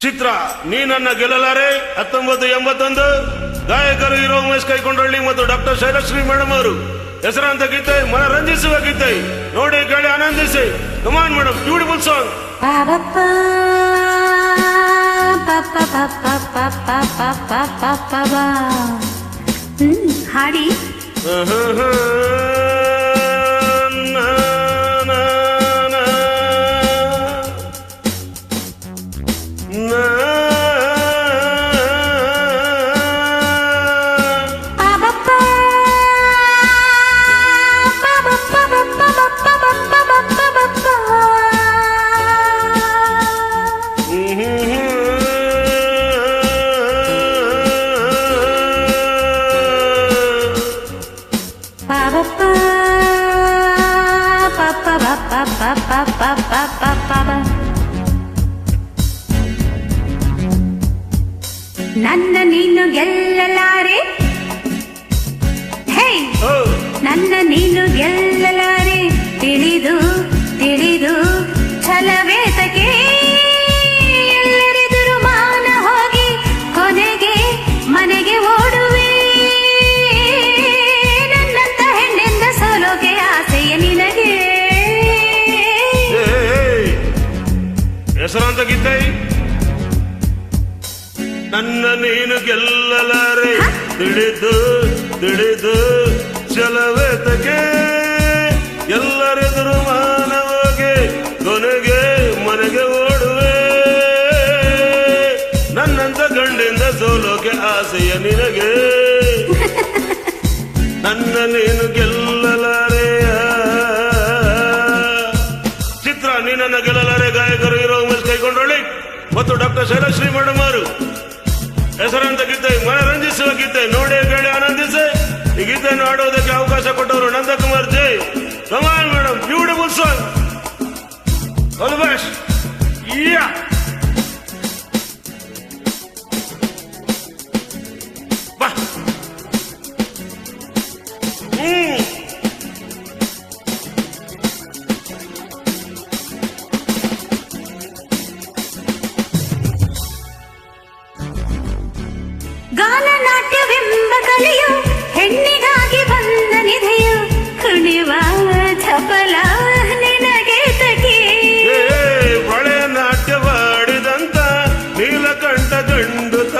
ಚಿತ್ರ ನೀನನ್ನ ಗೆಲ್ಲಲಾರೆ ಹತ್ತೊಂಬತ್ತು ಎಂಬತ್ತೊಂದು ಗಾಯಕರು ಇರೋ ಉಮೇಶ್ ಕೈಕೊಂಡಳ್ಳಿ ಮತ್ತು ಡಾಕ್ಟರ್ ಶೈಲಶ್ರೀ ಮೇಡಮ್ ಅವರು ಹೆಸರಾಂತ ಗೀತೆ ಮನರಂಜಿಸುವ ಗೀತೆ ನೋಡಿ ಕೇಳಿ ಆನಂದಿಸಿ ಕಮಾನ್ ಮೇಡಮ್ ಬ್ಯೂಟಿಫುಲ್ ಸಾಂಗ್ ಹಾಡಿ ನನ್ನ ನೀನು ಗೆಲ್ಲಲಾರೆ ಹೇ! ನನ್ನ ನೀನು ಗೆಲ್ಲಲಾರೆ ತಿಳಿದು ತಿಳಿದು ಛಲವೇತಕ್ಕೆ ಎಲ್ಲರೆದುರು ಮಾನ ಹೋಗಿ ಕೊನೆಗೆ ಮನೆಗೆ ಓಡುವೆ. ನನ್ನಂತ ಹೆಣ್ಣೆಂದ ಸೋಲೋಕೆ ಆಸೆಯ ನಿನಗೆ. ಹೆಸರಾಂತ ಗೀತೆ ನನ್ನ ನೀನು ಗೆಲ್ಲಲಾರೆ. ತಿಳಿದು ತಿಳಿದು ಚಲವೆತಗೆ ಎಲ್ಲರೆದುರು ಮಾನವಗೆ ಕೊನೆಗೆ ಮನೆಗೆ ಓಡುವೆ. ನನ್ನಂತ ಗಂಡಿಂದ ಸೋಲೋಕೆ ಆಸೆಯ ನಿನಗೆ. ನನ್ನ ನೀನು ಗೆಲ್ಲಲಾರೆ. ಚಿತ್ರ ನೀನನ್ನ ಗೆಲ್ಲಲಾರೆ. ಗಾಯಕರು ಇರೋ ಉಮೇಶ್ ಕೈಗೊಂಡೊಳ್ಳಿ ಮತ್ತು ಡಾಕ್ಟರ್ ಶೈಲಶ್ರೀ ಮಡಮಾರು ಹೆಸರಂತ ಗೀತೆ ಮನರಂಜಿಸುವ ಗೀತೆ, ನೋಡಿ ಕೇಳಿ ಆನಂದಿಸಿ. ಈ ಗೀತೆಯನ್ನು ಆಡೋದಕ್ಕೆ ಅವಕಾಶ ಕೊಟ್ಟವರು ನಂದಕುಮಾರ್ ಜೈ. Come on madam beautiful song all best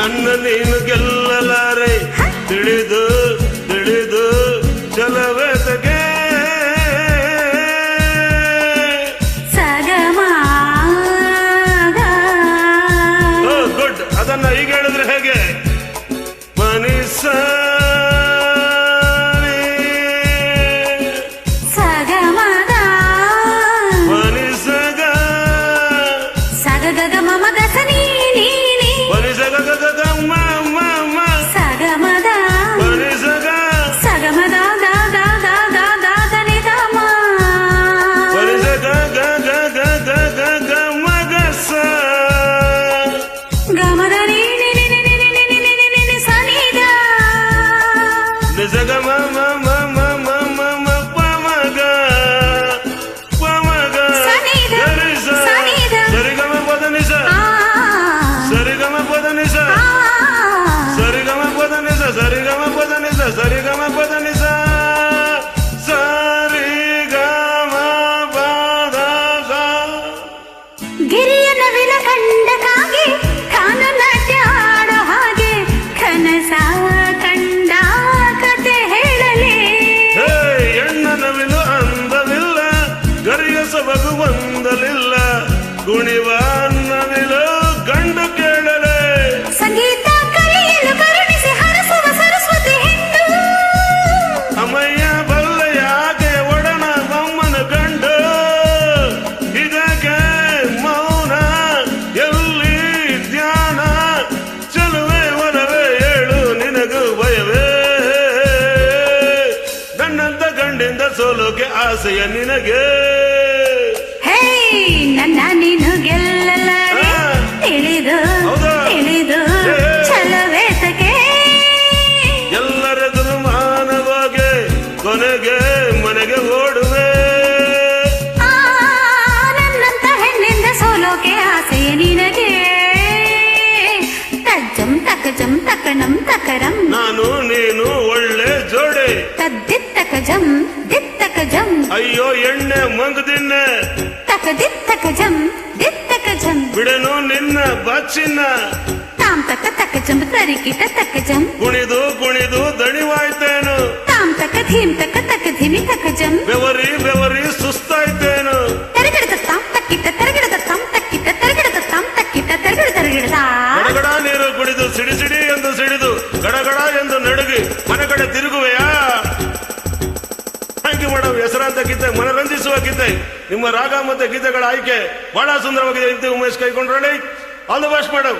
ನನ್ನ ನೀನು ಗೆಲ್ಲಲಾರೆ. ತಿಳಿದು ತಿಳಿದು ಚಲವೇತಗೆ ಸಗಮ ಗುಡ್. ಅದನ್ನ ಈಗ ಹೇಳಿದ್ರೆ ಹೇಗೆ? ಆಸೆಯ ನಿನಗೆ ಹೇ ನನ್ನ ನೀನು ಗೆಲ್ಲಲಾರೆ. ತಿಳಿದು? ತಿಳಿದು. ಛಲವೇತಕ್ಕೆ ಎಲ್ಲರೆದುರು ಮಾನವಾಗಿ ಕೊನೆಗೆ ಮನೆಗೆ ಓಡುವೆ ಆ, ನನ್ನಂತ ಹೆಣ್ಣಿಂದ ಸೋಲೋಕೆ ಆಸೆಯ ನಿನಗೆ ತಜ್ಜಂ ತಕಜಂ ತಕಣಂ ತಕರಂ ನಾನು ನೀನು ಒಳ್ಳೆ ಜೋಡಿ ತದ್ದಿತ್ತಕಜಂ ದಿತ್ತಕಜಂ ಅಯ್ಯೋ ಎಣ್ಣೆ ಮಂಗದಿನ್ನೆ. ದಿತ್ತಕ ಜಂ ಬಿಡನೋ ನಿನ್ನ ಬಾಚಿನ್ನ ತಾಮ್ ತಕ ತಕ ತಕಜಂ ತಕ ಜಂ ಕುಣಿದು ಕುಣಿದು ದಣಿವಾಯ್ತೇನು. ತಾಮ್ ತಕ ಧೀಮ್ ತಕ ತಕ ಧಿಮಿ ತಕಜಂ ಬೆವರಿ ಬೆವರಿ ಸುಸ್ತಾಯ್ತೇನು. ತೆರಗಿಡದ ತಾಮ್ ತಕ್ಕಿಟ ತೆರಗಿಡದ ತಾಮ್ ತಕ್ಕಿಟ ತೆರಗಿಡದ ತಾಮ್ ತಕ್ಕಿಟ ತೆರಗಿಡ ತೆರಗಿಡದ. ಗಡಗಡ ನೀರು ಕುಡಿದು ಸಿಡಿ ಸಿಡಿ ಎಂದು ಸಿಡಿದು ಗಡಗಡ ಎಂದು ನಡುಗಿ ಮನೆ ತಿರುಗು ಗೀತೆ ನಿಮ್ಮ ರಾಗ ಮತ್ತೆ ಗೀತೆಗಳ ಆಯ್ಕೆ ಬಹಳ ಸುಂದರವಾಗಿದೆ Umesh Kaikondrahalli all the best madam